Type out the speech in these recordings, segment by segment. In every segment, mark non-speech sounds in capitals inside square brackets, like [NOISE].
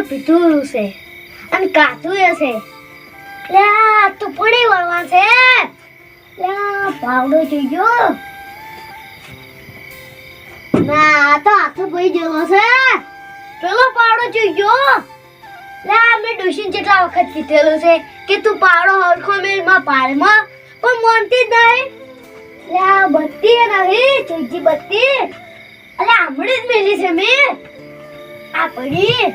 પીધું છે. અને કાચું હશે લે આ તો વળવા છે. લે, પાવડો જોઈ ગયો. ના તો હાથો ભાઈ ગયેલો છે. પેલો પાવડો જોઈ ગયો. લે, મેં ડોશીને જેટલા વખત કીધેલું છે કે તું પાવડો હરખો મેળમાં પાડમાં પણ માનતી જ નહીં. લે બત્તી નહીં, ચોજી બત્તી. અલે હમણાં જ મેલી છે મે આ પડી.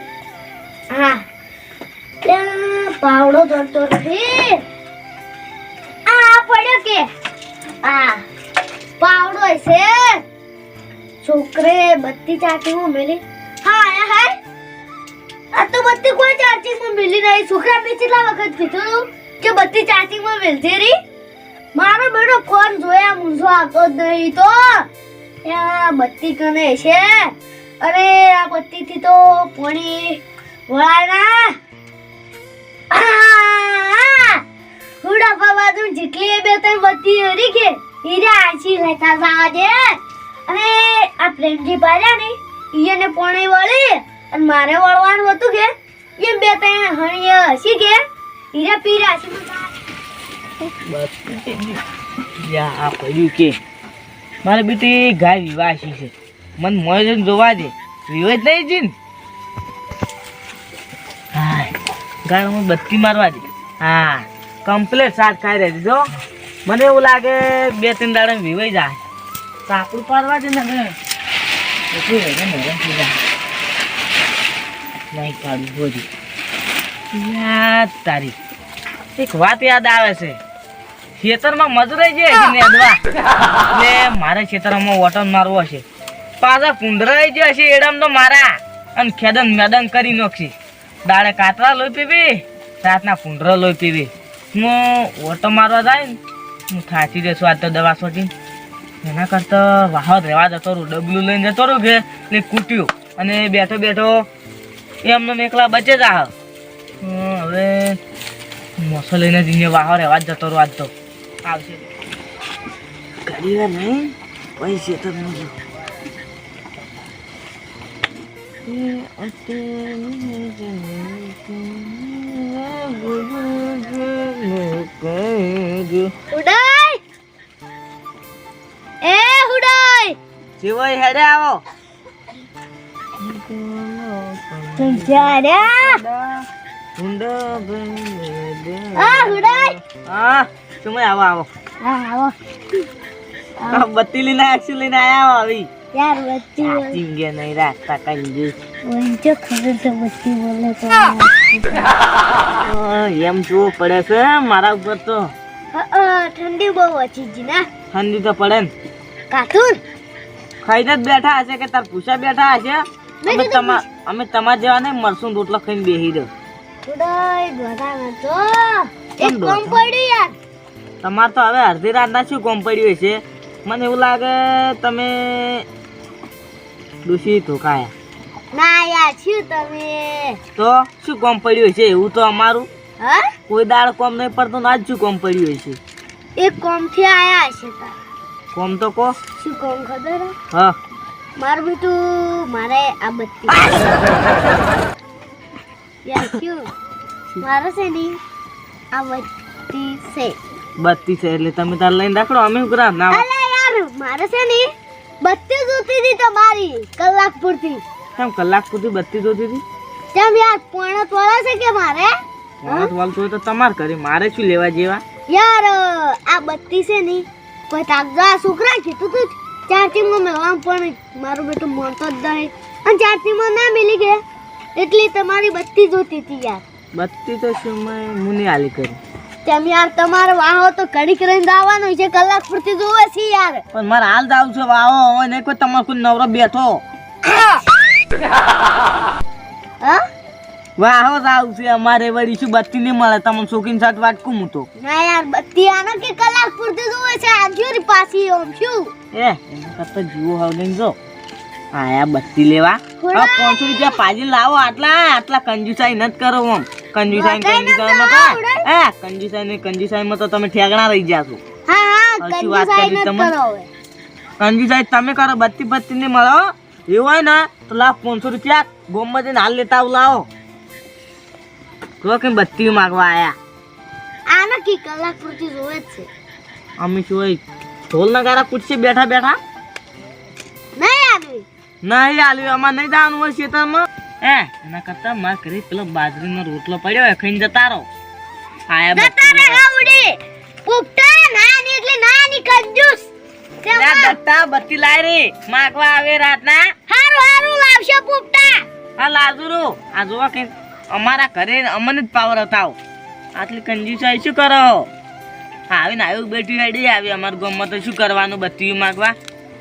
હા. ત્યાં પાવડો ધરતો નથી. આ પડ્યો કે? આ પાવડો છે છોકરે બત્તી ચાટીમાં મેલી. હા આયા હાય આ તો બત્તી કોઈ ચાર્જિંગમાં મિલી નહીં. છોકરા મેં કેટલા વખત કીધું કે બત્તી ચાર્જિંગમાં મેલતી રહી મારો બેટો ફોન જોયા? મૂંઝો આવતો જ નહીં તો. આ બત્તી કને છે? અરે, આ બત્તીથી તો પાણી વળાય ના! હુડા પર તું જેટલી બે ત્રણ બત્તી હરી કે, હીરે આછી લેતા જાવા દે. અને આ પ્રેમજી પાડ્યા ને પાણી વળી અને મારે વળવાનું હતું કે એમ બે ત્રણ હણીએ હસી કે, હીરા પીરા હસી યા, આ પડ્યું કે. મારે બેટી ગાય વિવાસી છે. મને જઈને જોવા દે. વિવાહ નહીં જીન. હા ગાય હું બત્તી મારવા દે. હા કમ્પ્લેટ સાત ખાઈ રહી જો. મને એવું લાગે બે ત્રણ દાડે વિવાઈ જાય. કાપડું પાડવા છે ને થઈ જાય. નહીં પાડું બોલી યાદ તારી. એક વાત યાદ આવે છે. ખેતરમાં મજૂરાઈ છે નેદવા એટલે મારે ખેતરમાં વોટન મારવો હશે પાછા કુંડરાઈ જે હશે એડમ તો મારા. અને ખેદન મેદન કરી નાખશી. દાડે કાતરા લોહી પીવી, રાતના કુંડરા લોહી પીવી. હું ઓટો મારવા જાય ને, હું થાચી જઈશું આજ તો દવા સોટી એના કરતા વાહત રહેવા જતો રહું, ડબલું લઈને જતો રહું કે ને કૂટ્યું. અને બેઠો બેઠો એમને એકલા બચે જ આહ. હવે મોસો લઈને જઈને વાહો રહેવા જ જતો રહું આજ તો. આવશે. ઘણી વાર નહીં પૈસે તો નહીં શિવાય હેડે આવો. સંજાર્યા આ ઉડાય હા. તમે આવો આવો. હા આવો. બત્તી લઈને એક્સી લઈને આયા આવો આવી? યાર બચ્ચી ચીંગે નહીં રાખતા કંજૂસ વંચો ખબર તો બચ્ચી બોલે તો. એમ જોવું પડે છે મારા ઉપર તો. ઠંડી બહુ ઓછી જી ના? ઠંડી તો પડે ને. ખાઈને જ બેઠા હશે કે તાર પૂછા બેઠા હશે? અમે તમા અમે તમાર જેવા નહીં મરસું રોટલો ખાઈને બેહી દો ઉડાય ગોધા તો. એક દોધા? પડ્યું યાર. તમારે તો હવે અડધી રાતના શું કોમ પડ્યું છે મને એવું લાગે તમે દૂષી ધોકાયા ના યાર શું તમે? તો શું કોમ પડ્યું છે એવું તો અમારું. હા? કોઈ દાળ કોમ નહીં પડતું ના આજ શું કોમ પડ્યું છે એક કોમથી આયા છે કોમ તો કહો શું કોમ ખબર હે? હા. મારું બીટું મારે આ બત્તી. [LAUGHS] યાર શું? મારે છે ને આ બત્તી છે. બત્તી છે એટલે તમે તાર લઈને રાખડો અમે કરા ના અલે યાર મારે છે ને બત્તી જોતી હતી તમારી કલાક પૂરતી. કેમ કલાક પૂરતી બત્તી જોતી હતી? કેમ યાર પોણત વાળા છે કે મારે? વાલતું હોય તો તમારે કરી મારે શું લેવા જેવા? યાર આ બત્તી છે ને કોઈ તાગા આ છોકરા કીધું તું ચાર્જિંગમાં મેળવા પણ મારું બેટો મોટો જ નહીં. અને ચાર્જિંગમાં ના મિલી ગયા એટલી તમારી બત્તી જોતી હતી યાર. બત્તી તો શું મેં મુની આલી કરી. તેમ યાર તમારે વાહો તો ઘડી કરીને આવવાનું છે કલાક પૂરતી જોવે છે યાર. પણ મારે હાલ આવું છે વાહો. હવે નહીં કોઈ તમારે કોઈ નવરો બેઠો. વાહો આવું છે અમારે વળી શું બત્તી નહીં મળે. તમને શોખીન સાથ વાટકું હું તો. ના યાર બત્તી આનો કે કલાક પૂરતી જોવે છે આજુ પાછી ઓમ શું? એ કરતા જુઓ હવે નહીં જો. આયા બત્તી લેવા. પાંચસો રૂપિયા પાજી લાવો આટલા આટલા કંજુસાઈ નથી કરો આમ. કંજુસાઈ કંજુસાઈ માં એ કંજુસાઈ ને કંજુસાઈ માં તો તમે ઠેગણા રહી જાશો હા હા કંજુસાઈ ન તમે. કરો કંજુસાઈ તમે કરો બત્તી બત્તી ને મળો એવું હોય ને તો લાવ પાંચસો રૂપિયા. ગોમમાં જઈને હાલ લેતા આવું લાવો. તો કે બત્તી માગવા આયા. આને કી કલાક પૂરતી જોવે જ છે. અમે શું ઢોલ નગારા પૂછશે બેઠા બેઠા? નહીં આવી નહીં આલ્યું અમાર નહીં જવાનું હોય ખેતરમાં હે એના કરતા માર કરી પેલો બાજરીનો રોટલો પડ્યો હોય ખાઈને જતા રહો. આયા જતા બત્તી ઉડી પુપટા નાની એટલે નાની કંજૂસ. દત્તા બત્તી લાય રે. માગવા આવે રાતના. હારું હારું લાવશે પુપટા હા લાજુરો આ જોવા કે અમારા ઘરે અમને જ પાવર હતાવ. આટલી આવી શું કરો? આવીને આવ્યું બેઠી રેડી આવી અમારા ગામમાં તો શું કરવાનું બત્તી માગવા?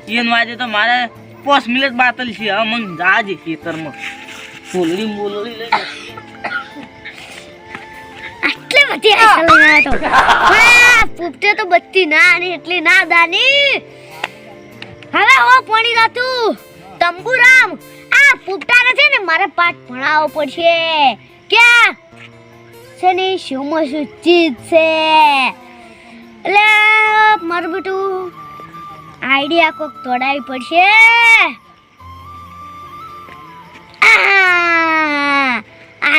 એનું આજે તો મારે પોસ મિલે જ બાતલ છે હવે મન જાજે ખેતરમાં. બોલડી બોલડી લઈ આટલી બધી આશા લઈને તો. હા પૂપટે તો બત્તી નાની એટલી ના દાની. હવે ઓ પોણી જાતું તંબુરામ, આ પુપટાને છે ને મારે પાઠ ભણાવવો પડશે. ક્યાં? છે ને શું શું ચીજ છે? એટલે મારું બેટું આઈડિયા કોક તોડાવી પડશે.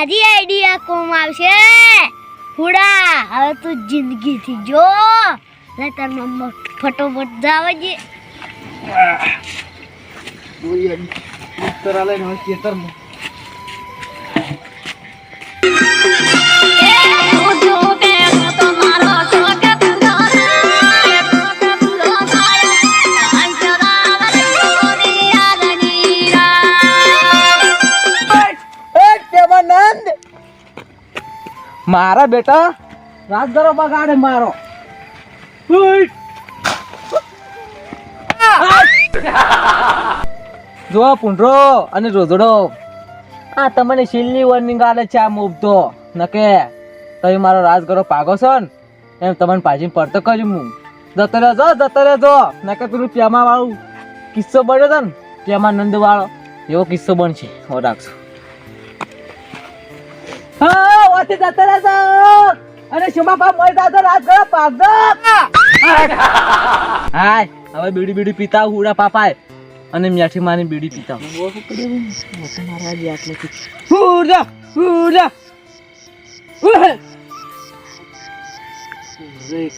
આજી આઈડિયા કોમ આવશે. હુડા, હવે તું જિંદગીથી જો. લે તાર મમ્મા ફટોફટ જાવ જે. પ્રેમાનંદ મારા બેટા? રાજદરો બગાડે મારો. જો પુંડરો અને રોધડો. આ તમને શીલની વોર્નિંગ આલે છે આ મૂકતો નકે તમે મારો રાજગરો પાગો છો ને? એમ તમને પાછી પડતો કર્યું હું. જતો રહેજો જતો રહેજો નકે પેલું પ્યામા વાળું કિસ્સો બન્યો હતો ને પ્યામાનંદ વાળો એવો કિસ્સો બનશે. હો રાખશો હા! વાતે જતા રહેતા અને શુમા પા મળી જાજો રાત ગયો પાગદો [LAUGHS] હાય હવે બીડી બીડી પીતા હુડા પાપાય અને મ્યાઠી માની બીડી પીતા હુડા હુડા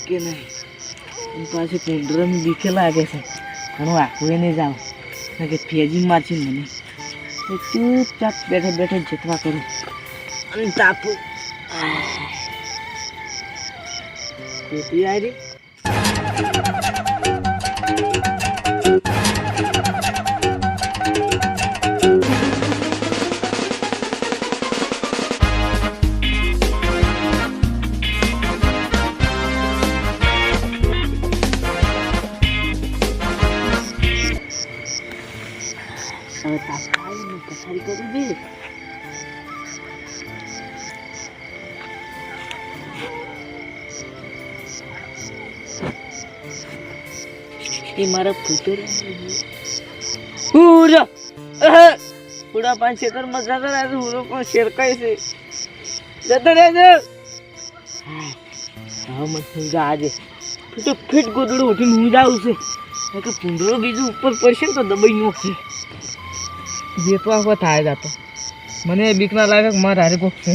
કે નહીં. પાછી કુંડરમ બીકે લાગે છે. ઘણું આખું એને જાઉં કે ફેજી મારશે મને. તો ચૂપચાપ બેઠો બેઠો જતવા કરું. અને તાપું પેટી આવી હવે તાપ આવી ને પથારી કરું એ મારા પુત્ર પૂરા પૂરા પાંચ ખેતર મજા કરે છે હું પણ શેરકાય છે. જતા રહે છે. હા મને સમજા આજે તો ફિટ ગોદડું ઉઠીને હું જાઉં છે. કે પૂંડરો બીજું ઉપર પડશે ને તો દબાઈ નો છે જે તો આખો થાય જતો મને બીક ના લાગે કે મારે હારે કોક છે.